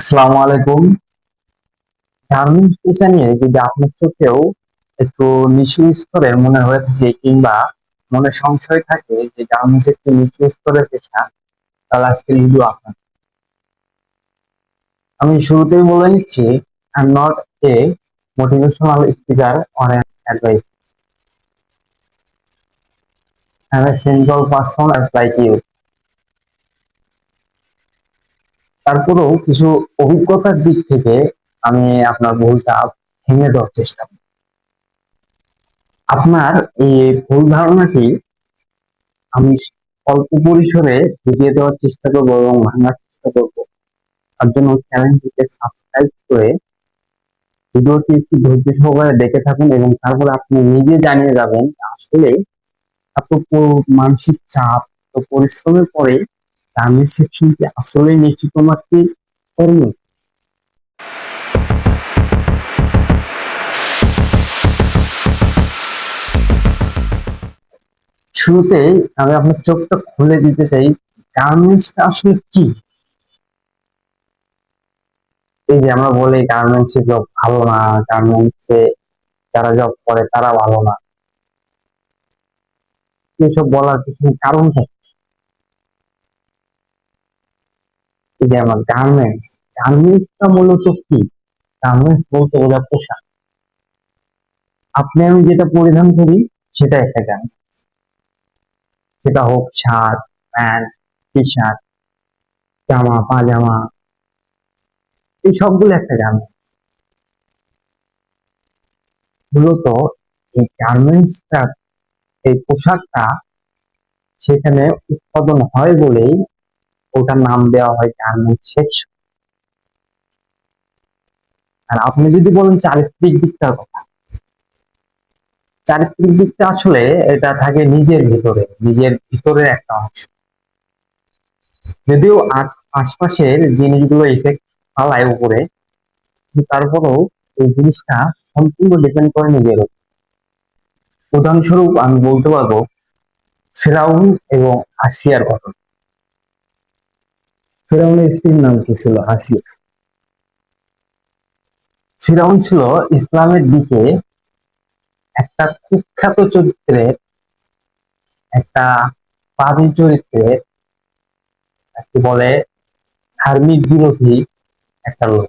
আসসালামু আলাইকুম। গার্মেন্টস পেশা নিয়ে যদি আপনার চোখেও একটু নিচু স্তরের মনে হয়ে থাকে কিংবা মনে সংশয় থাকে যে গার্মেন্টস একটি নিচু স্তরের পেশা, তাহলে আজকের ভিডিও আপনার। আমি শুরুতেই বলে নিচ্ছি I am not a motivational speaker or advice I am a simple person like you তারপরেও কিছু অভিজ্ঞতার দিক থেকে আমি আপনার ভুলটা ভেঙে দেওয়ার চেষ্টা করব আপনার এই ভুল ধারণাটি আমি অল্প পরিসরে বুঝিয়ে দেওয়ার চেষ্টা করব এবং ভাঙার চেষ্টা করব। তার জন্য চ্যানেলটিকে সাবস্ক্রাইব করে ভিডিওটি একটু ধৈর্য সহকারে দেখে থাকুন এবং তারপরে আপনি নিজে জানিয়ে যাবেন আসলে এত মানসিক চাপ তো পরিশ্রমের পরে গার্মেন্টস সেকশনটি আসলে নিশ্চিত মাত্র কর্ম। শুরুতেই আমি আপনার চোখটা খুলে দিতে চাই গার্মেন্টসটা আসলে কি? এই যে আমরা বলি গার্মেন্টস এ জব ভালো না গার্মেন্টস এ যারা জব করে তারা ভালো না। এসব বলার পিছনে কারণটা কি? এই যে আমার গার্মেন্টস গার্মেন্টসটা মূলত কি? গার্মেন্টস বলতে বোঝা পোশাক। আপনি আমি যেটা পরিধান করি, সেটা একটা গার্মেন্টস সেটা হোক শার্ট, প্যান্ট টি শার্ট জামা, পাজামা। এই সবগুলো একটা গার্মেন্টস মূলত এই গার্মেন্টসটা এই পোশাকটা সেখানে উৎপাদন হয় বলেই ওটার নাম দেওয়া হয় গার্মেন্টস সেকশন আর আপনি যদি বলেন চারিত্রিক দিকটার কথা, চারিত্রিক দিকটা আসলে এটা থাকে নিজের ভিতরে, নিজের ভিতরের একটা অংশ। যদিও আশপাশের জিনিসগুলো ইফেক্ট ফালায় উপরে তারপরেও এই জিনিসটা সম্পূর্ণ ডিপেন্ড করে নিজের উদাহরণস্বরূপ আমি বলতে পারব, ফেরাউন এবং আসিয়ার ঘটনা। ফেরাউনের স্ত্রীর নাম কি ছিল? আসিয়া ফিরাউন ছিল ইসলামের দিকে একটা কুখ্যাত চরিত্রের একটা বাজে চরিত্রের কি বলে ধার্মিক বিরোধী একটা লোক।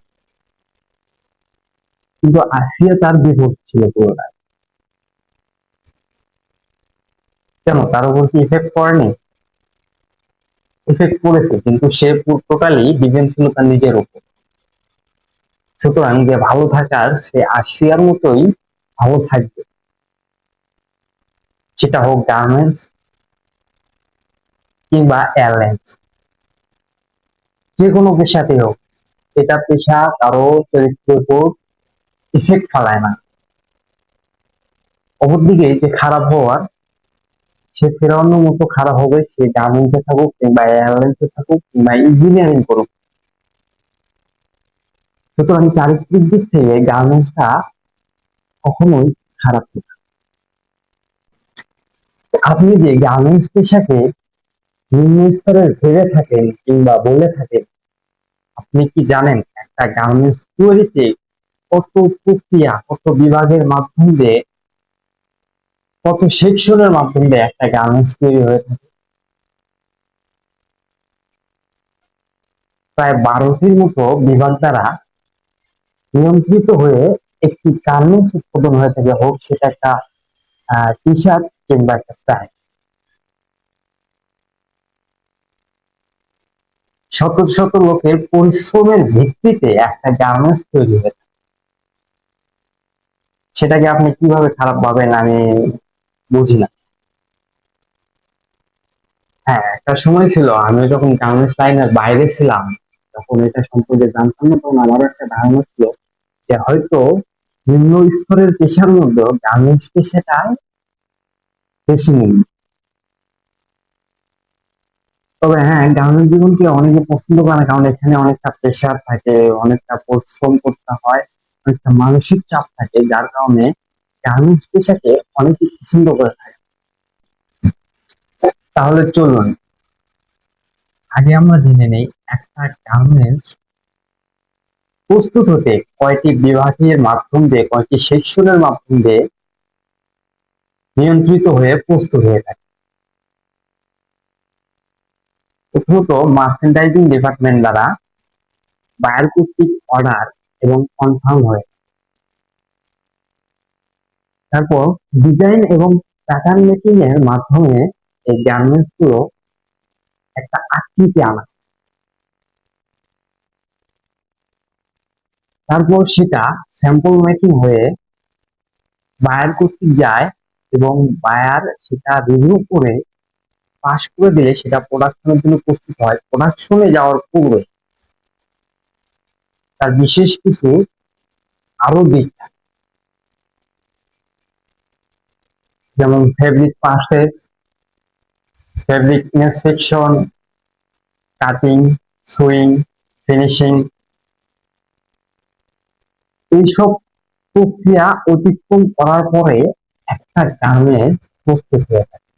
কিন্তু আসিয়া তার বিপদ ছিল পুরোটাই কেন? তার উপর কি ইফেক্ট পড়েনি? ইফেক্ট পড়েছে, কিন্তু সে টোটালি ডিপেন্ড ছিল তার নিজের উপর। সুতরাং যে ভালো থাকার, সে আসিয়ার মতোই ভালো থাকবে। সেটা হোক গার্মেন্টস কিংবা এয়ারলাইন্স যে কোনো পেশাতে হোক, এটা পেশা কারও চরিত্রের উপর ইফেক্ট ফেলায় না। অপরদিকে যে খারাপ হওয়ার সে ফেরানোর মতো খারাপ হবে, সে গার্মেন্টসে থাকুক কিংবা এয়ারলাইন্সে থাকুক কিংবা ইঞ্জিনিয়ারিং করুক। সুতরাং চারিত্রিক দিক থেকে গার্মেন্টসটা কখনোই খারাপ না। আপনি যে গার্মেন্টস পেশাকে নিম্ন স্তরের ভেবে থাকেন কিংবা বলে থাকেন, আপনি কি জানেন একটা গার্মেন্টস তৈরিতে কত প্রক্রিয়া, কত বিভাগের মাধ্যম দিয়ে কত সেকশনের মাধ্যম একটা গার্মেন্টস তৈরি হয়ে থাকে। প্রায় বারোটির মতো বিভাগ দ্বারা নিয়ন্ত্রিত হয়ে একটি গার্মেন্টস উৎপাদন হয়ে থাকে। হোক সেটা একটা টি শার্ট কিংবা একটা প্যান্ট শত শত লোকের পরিশ্রমের ভিত্তিতে একটা গার্মেন্টস তৈরি হয়ে থাকে। সেটাকে আপনি কীভাবে খারাপ ভাবেন আমি বুঝি না। হ্যাঁ একটা সময় ছিল আমি যখন গার্মেন্টস লাইনের বাইরে ছিলাম, তখন এটা সম্পর্কে জানতাম না, তখন একটা ধারণা ছিল যে হয়তো নিম্ন স্তরের পেশার মধ্যে গার্মেন্টস পেশাটা বেশি নিম্ন তবে হ্যাঁ গার্মেন্টস জীবনকে অনেকে পছন্দ করে কারণ এখানে অনেকটা প্রেশার থাকে, অনেকটা পরিশ্রম করতে হয়, অনেকটা মানসিক চাপ থাকে, যার কারণে গার্মেন্টস পেশাকে অনেকে পছন্দ করে থাকে তাহলে চলুন। আগে আমরা জেনে নেই, একটা গার্মেন্টস প্রস্তুত হতে কয়টি বিভাগের মাধ্যম দিয়ে, কয়টি সেকশনের মাধ্যম দিয়ে নিয়ন্ত্রিত হয়ে প্রস্তুত হয়ে থাকে? প্রথমত মার্চেন্ডাইজিং ডিপার্টমেন্ট দ্বারা বায়ার কর্তৃক অর্ডার এবং কনফার্ম হয়ে তারপর ডিজাইন এবং প্যাটার্ন মেকিং এর মাধ্যমে এই গার্মেন্টসগুলো একটা আকৃতি আনা তারপর সেটা স্যাম্পল মেকিং হয়ে বায়ার কর্তৃক যায় এবং বায়ার সেটা রিভিউ করে পাস করে দিলে সেটা প্রোডাকশনের জন্য প্রস্তুত হয় প্রোডাকশনে যাওয়ার পূর্বে তার বিশেষ কিছু আরও দিক থাকে। যেমন fabric purchase fabric inspection cutting sewing finishing এইসব প্রক্রিয়া অতিক্রম করার পরে একটা গার্মেন্টস প্রস্তুত হয়ে থাকে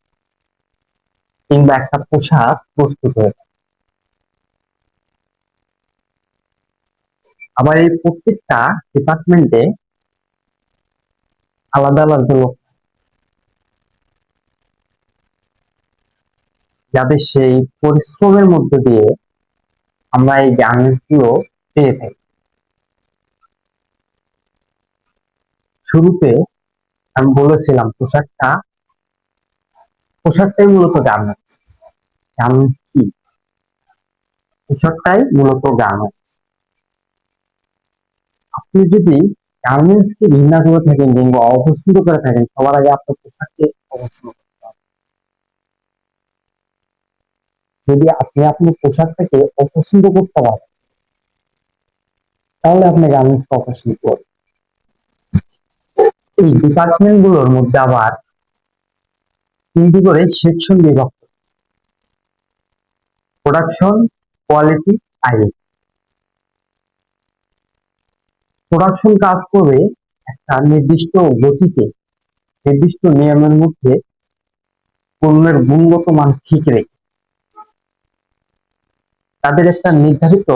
কিংবা একটা পোশাক প্রস্তুত হয়ে থাকে। আবার এই প্রত্যেকটা ডিপার্টমেন্টে আলাদা আলাদা লোক যাদের সেই পরিশ্রমের মধ্য দিয়ে আমরা এই গার্মেন্টসগুলো পেয়ে থাকি। শুরুতে আমি বলেছিলাম, পোশাকটা, পোশাকটাই মূলত গার্মেন্টস গার্মেন্টস কি? পোশাকটাই মূলত গার্মেন্টস আপনি যদি গার্মেন্টস কে ঘৃণা করে থাকেন কিংবা অপছন্দ করে থাকেন, সবার আগে আপনার পোশাককে অপছন্দ করতে হবে যদি আপনি আপনার পোশাকটাকে অপছন্দ করতে পারেন, তাহলে আপনি গার্মেন্টস অপছন্দ করবেন। এই ডিপার্টমেন্টগুলোর মধ্যে আবার তিনটি করে সেকশন বিভক্ত প্রোডাকশন কোয়ালিটি আইডি প্রোডাকশন কাজ করবে একটা নির্দিষ্ট গতিতে, নির্দিষ্ট নিয়মের মধ্যে পণ্যের গুণগত মান ঠিক রেখে। তাদের একটা নির্ধারিত,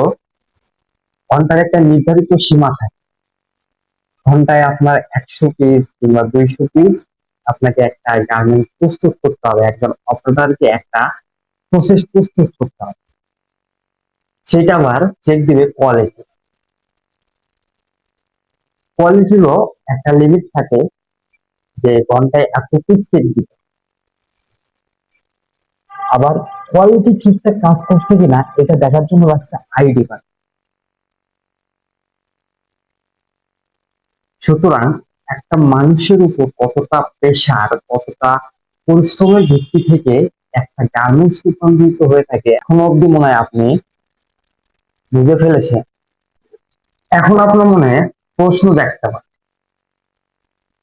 ঘণ্টার একটা নির্ধারিত সীমা থাকে। ঘন্টায় আপনার একশো পিস কিংবা দুইশো পিস আপনাকে একটা গার্মেন্ট প্রস্তুত করতে হবে। একজন অপারেটরকে একটা প্রসেস প্রস্তুত করতে হবে। সেটা আবার চেক দিবে কোয়ালিটি কোয়ালিটিরও একটা লিমিট থাকে যে ঘন্টায় এত পিস চেক দিবে। আবার কোয়ালিটি ঠিকঠাক কাজ করছে কিনা, এটা দেখার জন্য রাখছে আইডি কার্ড সুতরাং একটা মানুষের উপর কতটা প্রেশার কতটা পরিশ্রমের ভিত্তি থেকে একটা গার্মেন্টস রূপান্তরিত হয়ে থাকে, এখন অব্দি মনে হয় আপনি বুঝে ফেলেছেন। এখন আপনার মনে প্রশ্ন দেখতে পারে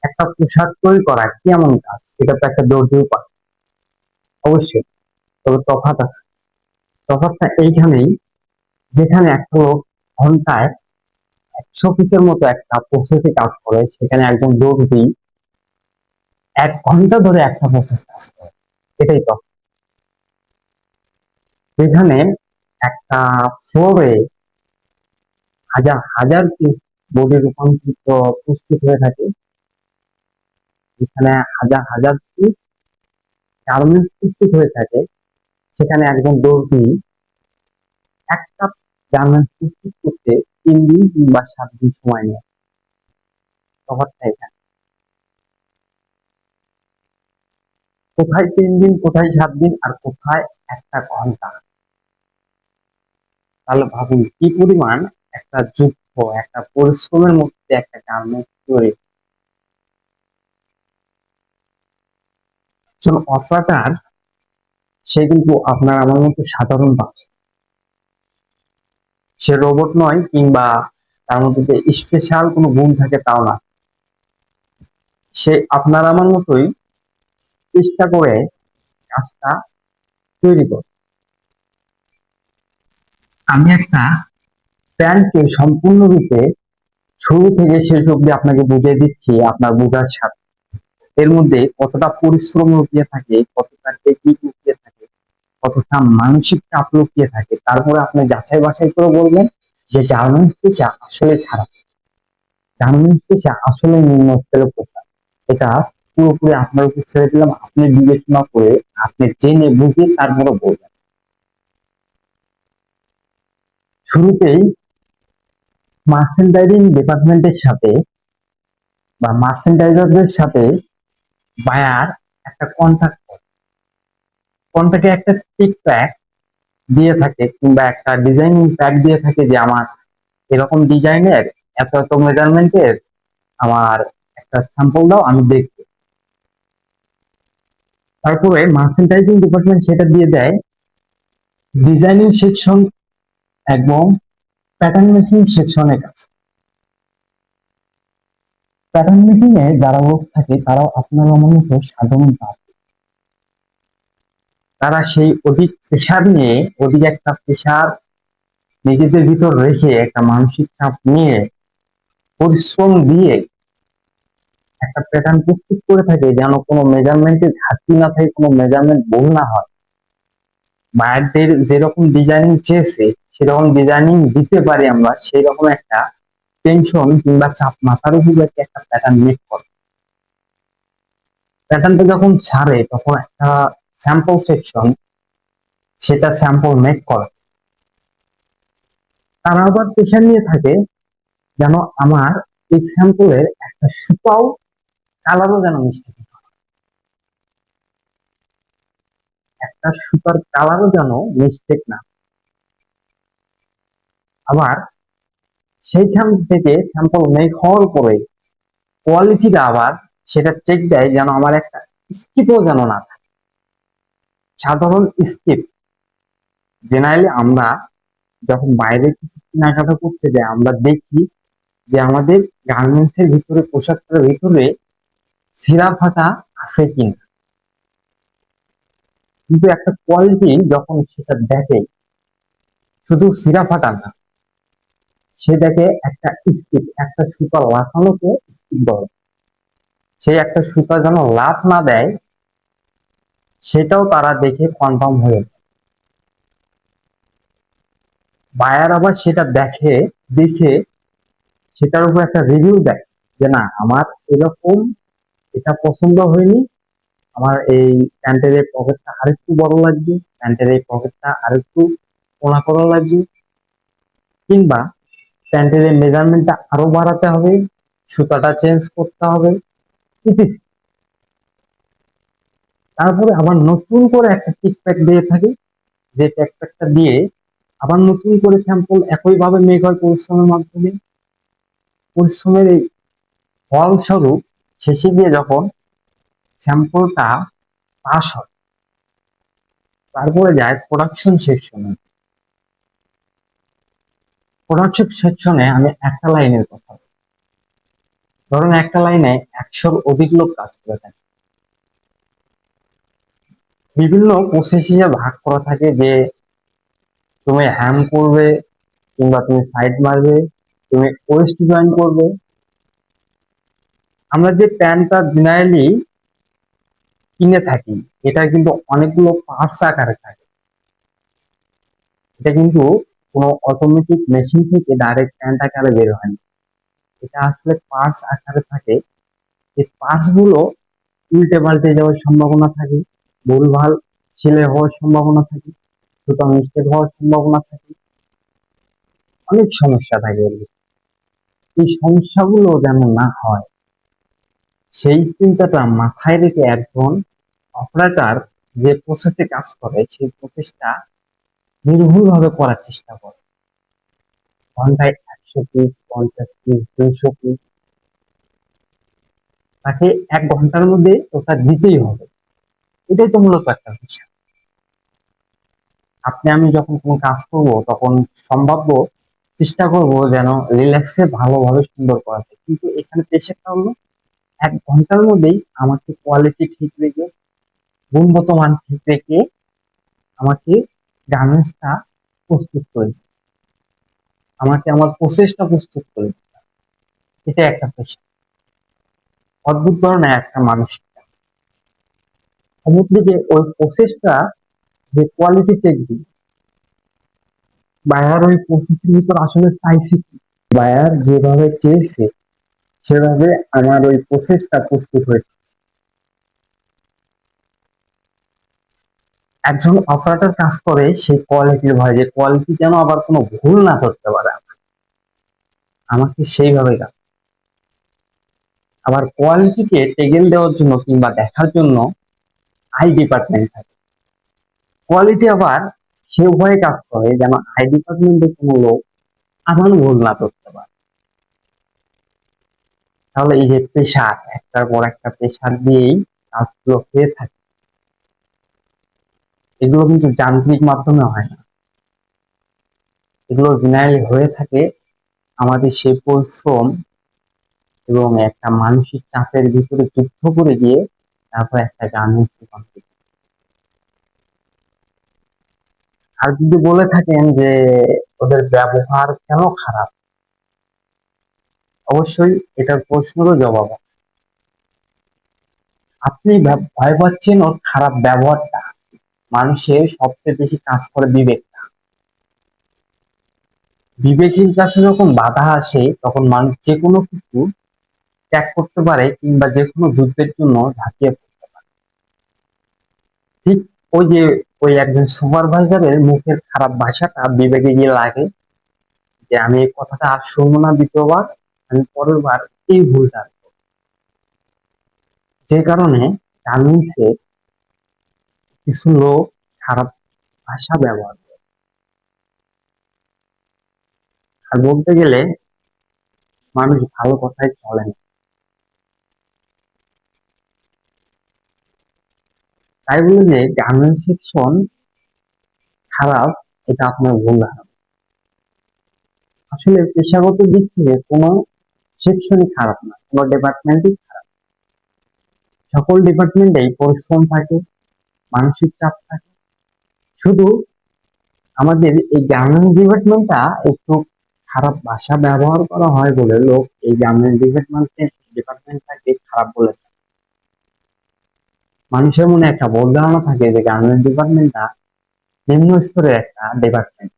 একটা পোশাক তৈরি করা কি এমন কাজ? এটা তো একটা দর্জিও পারে অবশ্যই। তবে তফাৎ আছে। তফাৎটা এইখানেই, যেখানে একটা লোক ঘন্টায় একশো পিসের মতো একটা প্রসেসে কাজ করে, সেখানে একজন দর্জি এক ঘণ্টা ধরে একটা প্রসেস কাজ করে। এটাই তো যেখানে একটা ফ্লোরে হাজার হাজার পিস বডি রূপান্তরিত প্রস্তুত হয়ে থাকে, যেখানে হাজার হাজার পিস গার্মেন্টস প্রস্তুত হয়ে থাকে সেখানে একজন দর্জি একটা গার্মেন্টস প্রস্তুত করতে তিন দিন কিংবা সাত দিন সময় নেয়। তফাৎটা এখানে কোথায় তিন দিন, কোথায় সাত দিন, আর কোথায় একটা ঘণ্টা? তাহলে ভাবুন কি পরিমাণ একটা যুদ্ধ, একটা পরিশ্রমের মধ্যে একটা গার্মেন্টস তৈরি। অপারেটর সে কিন্তু আপনার আমার মতো সাধারণ মানুষ। সে রোবট নয় কিংবা তার মধ্যে যে স্পেশাল কোনো গুণ থাকে তাও না। সে আপনার আমার মতোই চেষ্টা করে কাজটা তৈরি করে আমি একটা প্যান্টকে সম্পূর্ণরূপে শুরু থেকে শেষ অব্দি আপনাকে বুঝিয়ে দিচ্ছি আপনার বোঝার সাথে। এর মধ্যে কতটা পরিশ্রম লুকিয়ে থাকে, কতটা টেকনিক লুকিয়ে থাকে কতটা মানসিক চাপ লুকিয়ে থাকে, তারপরে আপনি যাচাই বাছাই করে বলবেন যে গার্মেন্টস পেশা আসলে খারাপ। গার্মেন্টস পেশা আসলে নিম্ন স্তরের পেশা এটা পুরোপুরি আপনার উপর ছেড়ে দিলাম, আপনি বিবেচনা করে আপনি জেনে বুঝে তারপরে বলবেন। শুরুতেই মার্চেন্ডাইজিং ডিপার্টমেন্টের সাথে বা মার্চেন্ডাইজারদের সাথে বায়ার একটা কন্ট্যাক্ট কন্ট্যাক্টে একটা টিক প্যাক দিয়ে থাকে কিংবা একটা ডিজাইনিং প্যাক দিয়ে থাকে যে আমার এরকম ডিজাইনের এত এত মেজারমেন্টের আমার একটা স্যাম্পল দাও, আমি দেখব। তারপরে মার্চেন্টাইজিং ডিপার্টমেন্ট সেটা দিয়ে দেয়। ডিজাইনিং সেকশন এবং প্যাটার্ন মেকিং সেকশনের কাছে। প্যাটার্ন মেকিং এ যারা লোক থাকে, তারাও আপনার মনে সাধারণ প্রার্থী তারা সেই অধিক প্রেশার নিয়ে, অধিক একটা প্রেশার নিজেদের ভিতর রেখে একটা মানসিক চাপ নিয়ে পরিশ্রম দিয়ে একটা প্যাটার্ন প্রস্তুত করে থাকে যেন কোনো মেজারমেন্টের ঘাটতি না থাকে, কোনো মেজারমেন্ট ভুল না হয়। বায়ারদের যেরকম ডিজাইনিং চেয়েছে, সেরকম ডিজাইনিং দিতে পারি আমরা সেই রকম একটা টেনশন কিংবা চাপ মাথার উপর একটা প্যাটার্ন মেক করে। প্যাটার্নটা যখন ছাড়ে, তখন একটা স্যাম্পল সেকশন সেটা স্যাম্পল মেক করে। তারা আবার পেশা নিয়ে থাকে যেন আমার এই স্যাম্পলের একটা সুপাও কালারও যেন মিষ্টি একটা সুপার কালারও যেন মিস্টেক না আবার সেইখান থেকে স্যাম্পল মেক হওয়ার পরে কোয়ালিটিটা আবার সেটা চেক দেয় যেন আমার একটা স্কিপও যেন না থাকে। সাধারণ স্কিপ জেনারেলি আমরা যখন বাইরে কিছু কেনাকাটা করতে যাই, আমরা দেখি যে আমাদের গার্মেন্টস এর ভিতরে পোশাকটার ভিতরে ছিঁড়া ফাটা আছে কিনা। কিন্তু একটা কোয়ালিটি যখন সেটা দেখে, শুধু সিরা ফাটা না, সে দেখে একটা স্কিপ, একটা সুতা লাফানোকে স্কিপ বলে সে একটা সুতা যেন লাফ না দেয় সেটাও তারা দেখে কনফার্ম হয়ে বায়ার আবার সেটা দেখে দেখে সেটার উপর একটা রিভিউ দেয় যে না, আমার এরকম এটা পছন্দ হয়নি, আমার এই প্যান্টের এই পকেটটা আরেকটু বড় লাগবে প্যান্টের এই পকেটটা আরেকটু কোনা করা লাগবে। কিংবা প্যান্টের এই মেজারমেন্টটা আরও বাড়াতে হবে, সুতাটা চেঞ্জ করতে হবে ইত্যাদি তারপরে আবার নতুন করে একটা টিকপ্যাক দিয়ে থাকি, যে টিকপ্যাকটা দিয়ে আবার নতুন করে স্যাম্পল একইভাবে হয় পরিশ্রমের মাধ্যমে। পরিশ্রমের এই ফলস্বরূপ শেষে গিয়ে যখন স্যাম্পলটা পাস হয়, তারপরে যায় প্রোডাকশন সেকশনে প্রোডাকশন সেকশনে আমি একটা লাইনের কথা ধরুন একটা লাইনে একশোর অধিক লোক কাজ করে থাকে। বিভিন্ন প্রসেস হিসেবে ভাগ করা থাকে যে তুমি হ্যাম করবে কিংবা তুমি সাইড মারবে, তুমি ওয়েস্ট জয়েন করবে। আমরা যে প্যান্টটা জেনারেলি কিনে থাকি, এটা কিন্তু অনেকগুলো পার্টস আকারে থাকে। এটা কিন্তু কোনো অটোমেটিক মেশিন থেকে ডাইরেক্ট প্যান্ট আকারে বের হয় না। এটা আসলে পার্টস আকারে থাকে। এই পার্টসগুলো উল্টে পাল্টে যাওয়ার সম্ভাবনা থাকে। ভুলভাল ছেলে হওয়ার সম্ভাবনা থাকে সুতরাং মিস্টেক হওয়ার সম্ভাবনা থাকে। অনেক সমস্যা থাকে এই সমস্যাগুলো যেন না হয়, সেই চিন্তাটা মাথায় রেখে একজন অপারেটর যে প্রসেসে কাজ করে, সেই প্রসেসটা নির্ভুলভাবে করার চেষ্টা করে। ঘন্টায় একশো পিস পঞ্চাশ পিস দুইশো পিস তাকে এক ঘণ্টার মধ্যে ওটা দিতেই হবে। এটাই তো মূলত একটা বিষয়। আপনি, আমি যখন কোনো কাজ করব, তখন সম্ভাব্য চেষ্টা করব যেন রিল্যাক্সে ভালোভাবে সুন্দর করা যায়। কিন্তু এখানে পেশাটা হলো, এক ঘণ্টার মধ্যেই আমাকে কোয়ালিটি ঠিক রেখে, গুণগত মান ঠিক রেখে আমাকে গার্মেন্টসটা প্রস্তুত করে আমাকে আমার প্রসেসটা প্রস্তুত করে এটা একটা পেশা অদ্ভুত ধরনের একটা মানসিক অন্যদিকে ওই প্রসেসটা যে কোয়ালিটি চেক দিই, বায়ার ওই প্রসেসের ভিতর আসলে চাইছে কি? বায়ার যেভাবে চেয়েছে, সেভাবে আমার ওই প্রসেসটা প্রস্তুত হয়েছে। একজন অপারেটর কাজ করে সেই কোয়ালিটির ভয় যে কোয়ালিটি যেন আবার কোনো ভুল না ধরতে পারে আমাকে। সেইভাবে কাজ আবার কোয়ালিটিকে টেগেল দেওয়ার জন্য কিংবা দেখার জন্য আই ডিপার্টমেন্ট থাকে। কোয়ালিটি আবার সে উভয়ে কাজ করে, যেন আই ডিপার্টমেন্টের কোনো লোক আবার ভুল না করতে পারে। তাহলে এই যে প্রেশার একটার পর একটা প্রেশার দিয়েই কাজগুলো হয়ে থাকে। এগুলো কিন্তু যান্ত্রিক মাধ্যমে হয় না। এগুলো জেনারেলি হয়ে থাকে, আমাদের সেই পরিশ্রম এবং একটা মানসিক চাপের ভিতরে যুদ্ধ করে গিয়ে তারপর একটা গার্মেন্টস কমপ্লিট আর যদি বলে থাকেন যে ওদের ব্যবহার কেন খারাপ? অবশ্যই এটার প্রশ্নেরও জবাব আপনি ভয় পাচ্ছেন ওর খারাপ ব্যবহারটা। মানুষের সবচেয়ে বেশি কাজ করে বিবেকটা। বিবেকের কাছে যখন বাধা আসে, তখন মানুষ যে কোনো কিছু ত্যাগ করতে পারে কিংবা যে কোনো যুদ্ধের জন্য ঠিক ওই যে ওই একজন সুপারভাইজারের মুখের খারাপ ভাষাটা বিবেকে গিয়ে লাগে যে আমি এই কথাটা আর শুনব না দ্বিতীয়বার, আমি পরের বার এই ভুলটা যে কারণে গার্মেন্টসে কিছু লোক খারাপ ভাষা ব্যবহার করে। আর বলতে গেলে মানুষ ভালো কথায় চলে না। তাই বলে যে গার্মেন্টস সেকশন খারাপ, এটা আপনার ভুল ধারণা আসলে পেশাগত দিক থেকে কোনো সেকশনই খারাপ না, কোনো ডিপার্টমেন্টই খারাপ সকল ডিপার্টমেন্টেই পরিশ্রম থাকে, মানসিক চাপ থাকে শুধু আমাদের এই গার্মেন্টস ডিপার্টমেন্টটা একটু খারাপ ভাষা ব্যবহার করা হয় বলে লোক এই গার্মেন্টস ডিপার্টমেন্টে ডিপার্টমেন্টটাকে খারাপ বলে থাকে। মানুষের মনে একটা ভুল ধারণা থাকে যে গার্মেন্ট ডিপার্টমেন্টটা নিম্ন স্তরের একটা ডিপার্টমেন্ট